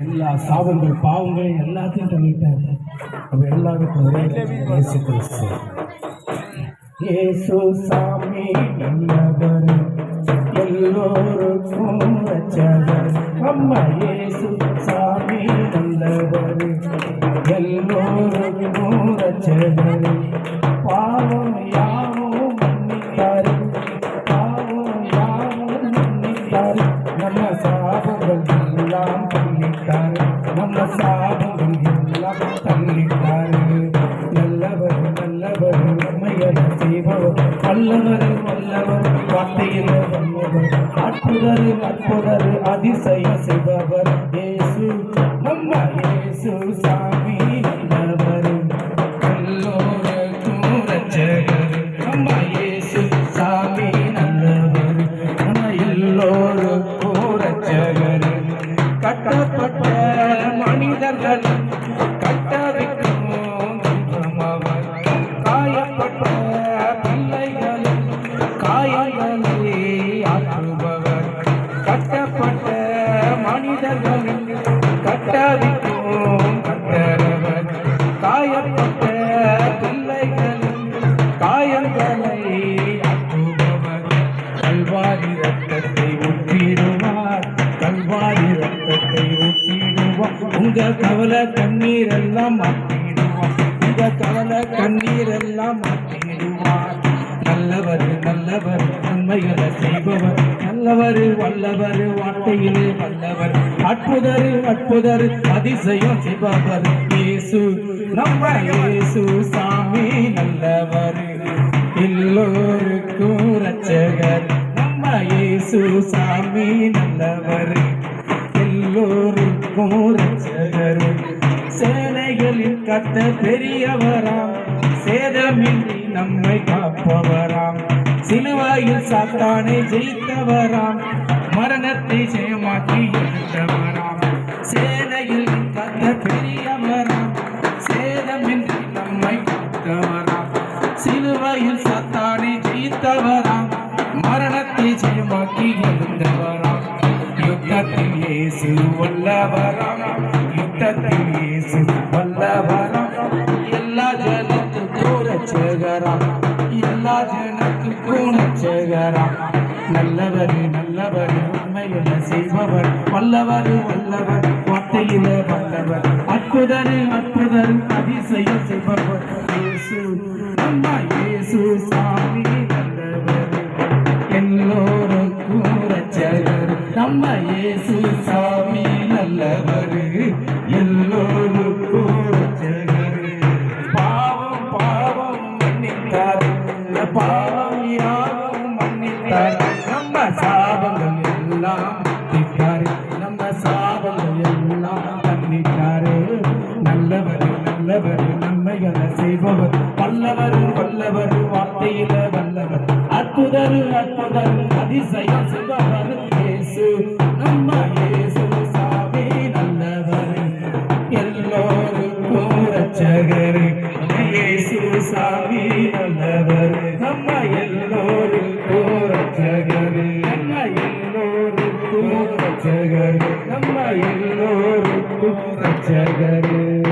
எல்லா சாபங்கள் பாவங்கள் எல்லாத்தையும் தள்ளிட்டாரு. அவ எல்லாருக்கும் ஒரே இயேசு கிறிஸ்து. இயேசு சாமி நல்லவர் எல்லோருக்கும் ரட்சகர். அம்மா இயேசு சாமி நல்லவர் எல்லோருக்கும் பாவம் யாவும் எல்லாம் தள்ளிட்டாரு நம்ம சாபம் எல்லாம் தள்ளிட்டாரு நல்லவர் நல்லவர் உண்மையர் செய்பவர். வல்லவர் வல்லவர் வார்த்தையில் வல்லவர். அற்புதர் அற்புதர் அதிசய செய்பவர். ரத்தத்தை ஊற்றிடுவார் கல்வாரி ரத்தத்தை ஊற்றிடுவார் உங்க கவலை கண்ணீர் எல்லாம் மாற்றிடுவார் உங்க கவலை கண்ணீர் எல்லாம் மாற்றிடுவார் நல்லவர் நல்லவர் நன்மைகளை செய்பவர். நல்லவர் வல்லவர் வார்த்தையிலே வல்லவர். அற்புதர் அற்புதர் அதிசயம் செய்பவர். இயேசு நம்ம இயேசு சாமி நல்லவர். எல்லோருக்கும் ரச்சகர் இயேசு சாமி நல்லவர். எல்லோருக்கும் ரட்சகர் சேனைகளில் கத்த பெரியவராம். சேதமின்றி நம்மை காப்பவராம். சிலுவாயில் சாத்தானை ஜெயித்தவராம். மரணத்தை ஜெயமாக்கி எடுத்தவராம். சேனையில் கத்த பெரியவராம். சேதமின்றி நம்மை காத்தவராம். சிலுவையில் சாத்தானை ஜெயித்தவராம். மரணத்தை ஜெயமாக்கி எழுந்தவராம் யுத்தத்தில் இயேசு வல்லவராம். யுத்தத்தில் இயேசு வல்லவராம். எல்லா ஜனத்துக்கும் ரட்சகராம் எல்லா ஜனத்துக்கும் ரட்சகராம் நல்லவர் நல்லவர் உண்மையில செய்பவர். வல்லவர் வல்லவர். வார்த்தையில வல்லவர். அற்புதர் அற்புதர். அதிசயம் செய்பவர். மன்னித்தார் பாவம் யாரும் மன்னித்தார் நம்ம சாபங்கள் எல்லாம் மன்னித்தார் நம்ம சாபங்கள் எல்லாம் மன்னித்தாரு நல்லவர் நல்லவர் நன்மைகளை செய்பவர் வல்லவர் வல்லவர் வார்த்தையில வல்லவர் அற்புதர் அற்புதர் அதிசயம் செய்பவர் இயேசு நம்ம இயேசு சாமி நல்லவர் எல்லோருக்கும் ரச்சகர் இயேசு சாமி ரச்சகர் நம்ம எல்லோருக்கும் ரச்சகர்